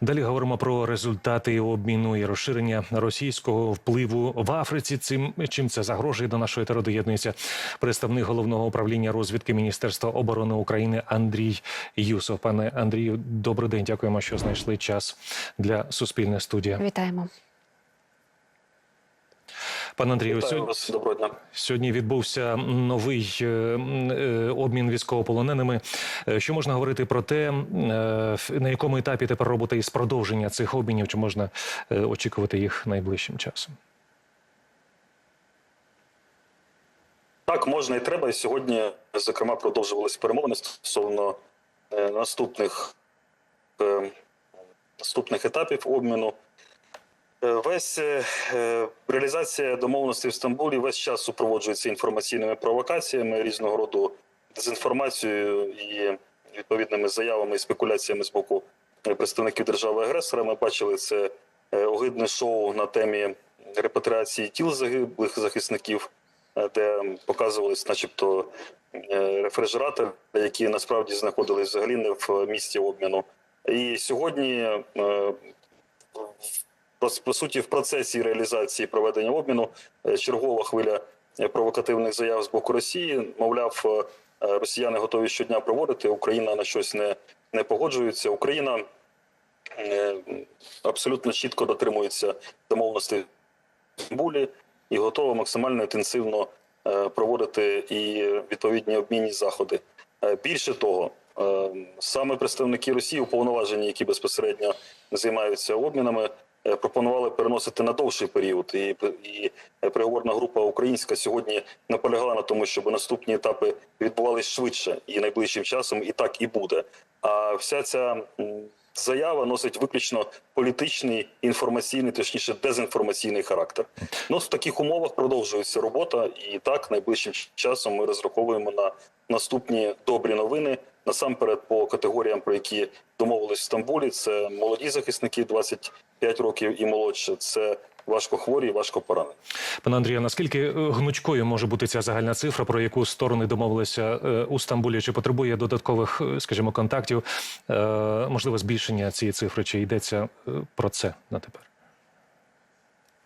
Далі говоримо про результати обміну і розширення російського впливу в Африці. Цим чим це загрожує до нашої теро доєднується представник головного управління розвідки Міністерства оборони України Андрій Юсов. Пане Андрію, добрий день. Дякуємо, що знайшли час для суспільної студії. Вітаємо. Пане Андрію, сьогодні, сьогодні відбувся новий е, е, обмін військовополоненими. Е, Що можна говорити про те, на якому етапі тепер робота із продовження цих обмінів? Чи можна очікувати їх найближчим часом? Так, можна і треба. І сьогодні, зокрема, продовжувалися перемовини стосовно наступних, наступних етапів обміну. Е, Весь е, е, реалізація домовленостей в Стамбулі весь час супроводжується інформаційними провокаціями різного роду дезінформацією і відповідними заявами і спекуляціями з боку представників держави-агресора. Ми бачили це огидне шоу на темі репатріації тіл загиблих захисників, де показувались, начебто, рефрижератори, які насправді знаходились взагалі не в місці обміну. І сьогодні по, суті, в процесі реалізації проведення обміну е, чергова хвиля е, провокативних заяв з боку Росії. Мовляв, е, росіяни готові щодня проводити. Україна на щось не, не погоджується. Україна абсолютно чітко дотримується домовленостей Стамбулі і готова максимально інтенсивно проводити і відповідні обмінні заходи. Більше того, саме представники Росії, уповноважені, які безпосередньо займаються обмінами, пропонували переносити на довший період. І, і переговорна група українська сьогодні наполягала на тому, щоб наступні етапи відбувалися швидше і найближчим часом, і так і буде. А вся ця заява носить виключно політичний, інформаційний, точніше, дезінформаційний характер. Ну в таких умовах продовжується робота, і так найближчим часом ми розраховуємо на наступні добрі новини. Насамперед, по категоріям, про які домовились в Стамбулі, це молоді захисники 25 років і молодше. Це важкохворі, і важкопоранені. Пане Андрію, наскільки е, гнучкою може бути ця загальна цифра, про яку сторони домовилися е, у Стамбулі? Чи потребує додаткових, е, скажімо, контактів? Можливо, збільшення цієї цифри? Чи йдеться про це на тепер?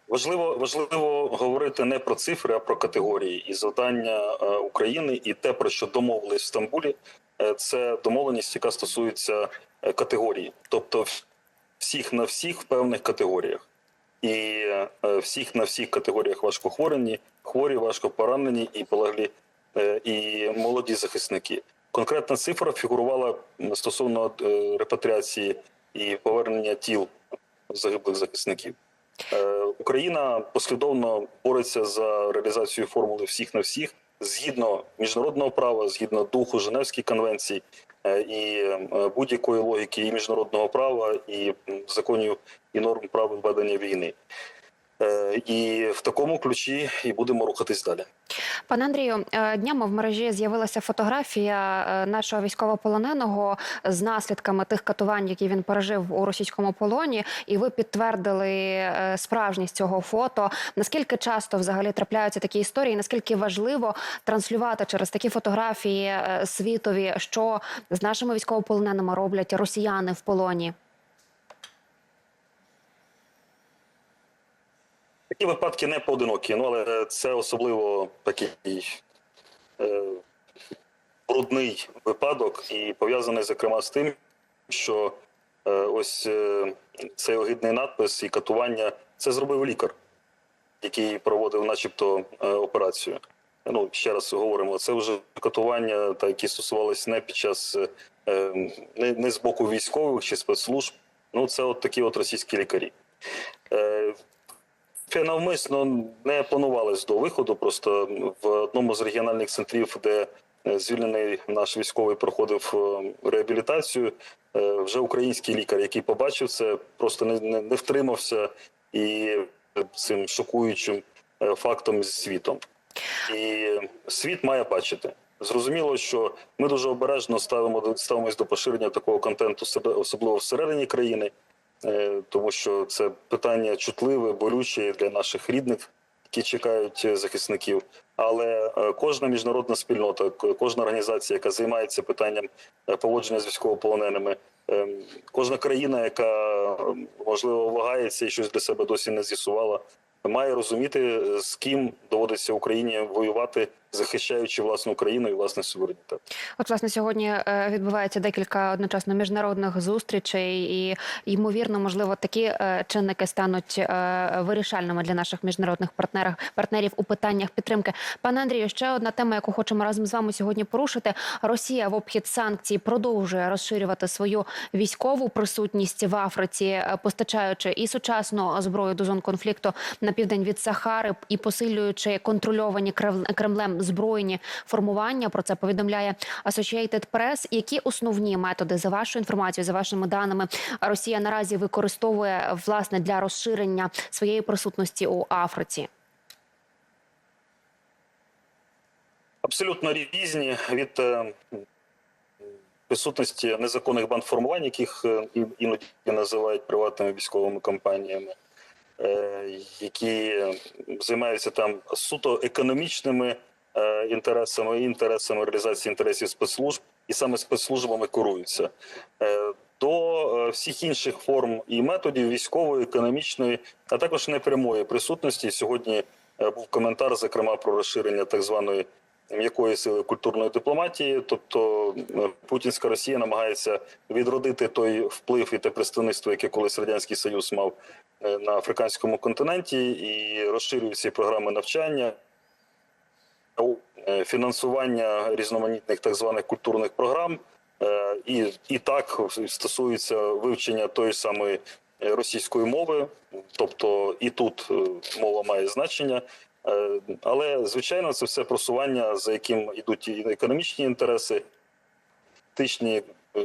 Важливо важливо говорити не про цифри, а про категорії. І завдання України, і те, про що домовились в Стамбулі, це домовленість, яка стосується категорії, тобто всіх на всіх в певних категоріях. І е, всіх на всіх категоріях важкохворені, хворі, важкопоранені і полеглі е, і молоді захисники. Конкретна цифра фігурувала стосовно е, репатріації і повернення тіл загиблих захисників. Україна послідовно бореться за реалізацію формули всіх на всіх згідно міжнародного права, згідно духу Женевської конвенції е, і е, будь-якої логіки і міжнародного права, і законів і норм прав ведення війни. Е, І в такому ключі і будемо рухатись далі. Пане Андрію, е, днями в мережі з'явилася фотографія е, нашого військовополоненого з наслідками тих катувань, які він пережив у російському полоні, і ви підтвердили справжність цього фото. Наскільки часто взагалі трапляються такі історії? Наскільки важливо транслювати через такі фотографії світові, що з нашими військовополоненими роблять росіяни в полоні? Такі випадки не поодинокі, ну але це особливо такий е, брудний випадок, і пов'язаний зокрема з тим, що е, ось е, цей огидний надпис і катування це зробив лікар, який проводив, начебто, е, операцію. Ну ще раз говоримо, це вже катування, та які стосувалися не під час е, не, не з боку військових чи спецслужб. Ну це от такі от російські лікарі. Е, Мафія навмисно не планувалась до виходу. Просто в одному з регіональних центрів, де е, звільнений наш військовий проходив е, реабілітацію, е, вже український лікар, який побачив це, просто не, не, не втримався і цим шокуючим фактом з світом. І світ має бачити. Зрозуміло, що ми дуже обережно ставимо ставимось до поширення такого контенту, особливо всередині країни. Е, тому що це питання чутливе, болюче для наших рідних, які чекають е, захисників. Але е, кожна міжнародна спільнота, кожна організація, яка займається питанням поводження з військовополоненими, ем, кожна країна, яка ем, можливо вагається і щось для себе досі не з'ясувала, має розуміти, з ким доводиться Україні воювати, захищаючи власну країну і власний суверенітет. От, власне, сьогодні е, відбувається декілька одночасно міжнародних зустрічей, і ймовірно, можливо, такі е, чинники стануть е, вирішальними для наших міжнародних партнерів партнерів у питаннях підтримки. Пане Андрію, ще одна тема, яку хочемо разом з вами сьогодні порушити. Росія в обхід санкцій продовжує розширювати свою військову присутність в Африці, постачаючи і сучасну зброю до зон конфлікту на південь від Сахари, і посилюючи контрольовані Кремлем збройні формування. Про це повідомляє Associated Press. Які основні методи за вашою інформацією, за вашими даними, Росія наразі використовує власне для розширення своєї присутності у Африці? абсолютно різні від е, присутності незаконних бандформувань, яких е, іноді називають приватними військовими компаніями, е, які займаються там суто економічними інтересами інтересами реалізації інтересів спецслужб, і саме спецслужбами керуються. Е, До е, всіх інших форм і методів військової, економічної, а також непрямої присутності. Сьогодні е, був коментар, зокрема, про розширення так званої м'якої сили культурної дипломатії, тобто е, путінська Росія намагається відродити той вплив і те представництво, яке колись радянський союз мав е, на африканському континенті, і розширює ці програми навчання, е, фінансування різноманітних так званих культурних програм, е, і, і так стосується вивчення тої самої е, російської мови, тобто і тут е, мова має значення. Е, Але звичайно, це все просування, за яким йдуть і економічні інтереси, політичні е,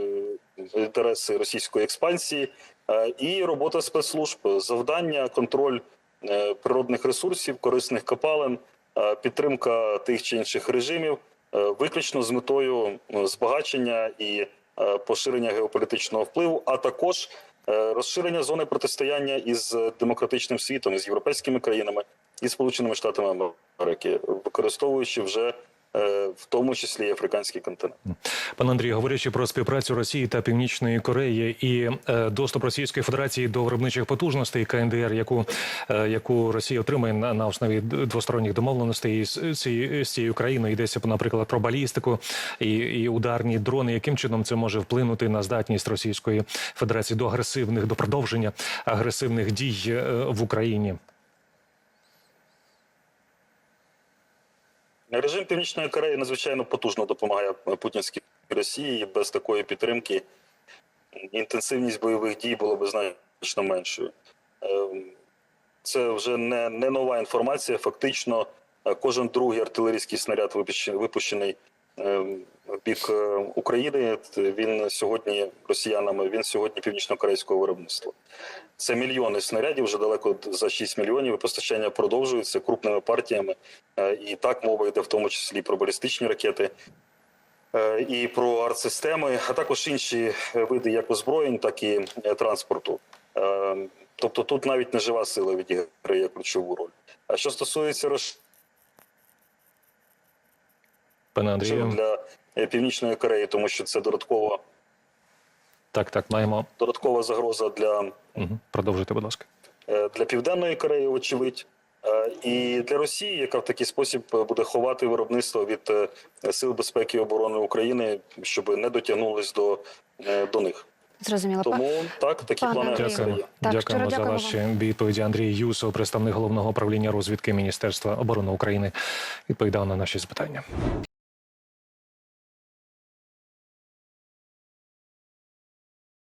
інтереси російської експансії е, і робота спецслужб, завдання, контроль е, природних ресурсів, корисних копалин, е, підтримка тих чи інших режимів, е, виключно з метою е, збагачення і е, поширення геополітичного впливу, а також е, розширення зони протистояння із демократичним світом, із європейськими країнами і Сполученими Штатами Америки, використовуючи вже е, в тому числі і африканський континент. Пане Андрію, говорячи про співпрацю Росії та Північної Кореї і е, доступ Російської Федерації до виробничих потужностей КНДР, яку е, яку Росія отримає на, на основі двосторонніх домовленостей з цією з цією країною, йдеться наприклад про балістику і, і ударні дрони. Яким чином це може вплинути на здатність Російської Федерації до агресивних до продовження агресивних дій е, в Україні? Режим Північної Кореї надзвичайно потужно допомагає путінській Росії. Без такої підтримки інтенсивність бойових дій була б значно меншою. Ем, Це вже не, не нова інформація. Фактично, е, кожен другий артилерійський снаряд, випущений- ем, в бік е, України, він сьогодні росіянами, він сьогодні північно-корейського виробництва. Це мільйони снарядів, вже далеко за 6 мільйонів. Постачання продовжується крупними партіями. Е, І так мова йде в тому числі про балістичні ракети. е, І про артсистеми, а також інші види як озброєнь, так і транспорту. Тобто тут навіть не жива сила відіграє ключову роль. А що стосується розширення Пане Андрію, для Північної Кореї, тому що це додаткова, так так маємо додаткова загроза для Угу. продовжуйте, будь ласка. Е, для Південної Кореї, очевидь, Е, і для Росії, яка в такий спосіб е, буде ховати виробництво від е, сил безпеки і оборони України, щоб не дотягнулись до, е, до них. Зрозуміло. Тому так, такі Пане плани. Дякуємо, Так, дякуємо за ваші відповіді. Андрій Юсов, представник головного управління розвідки Міністерства оборони України, відповідав на наші запитання.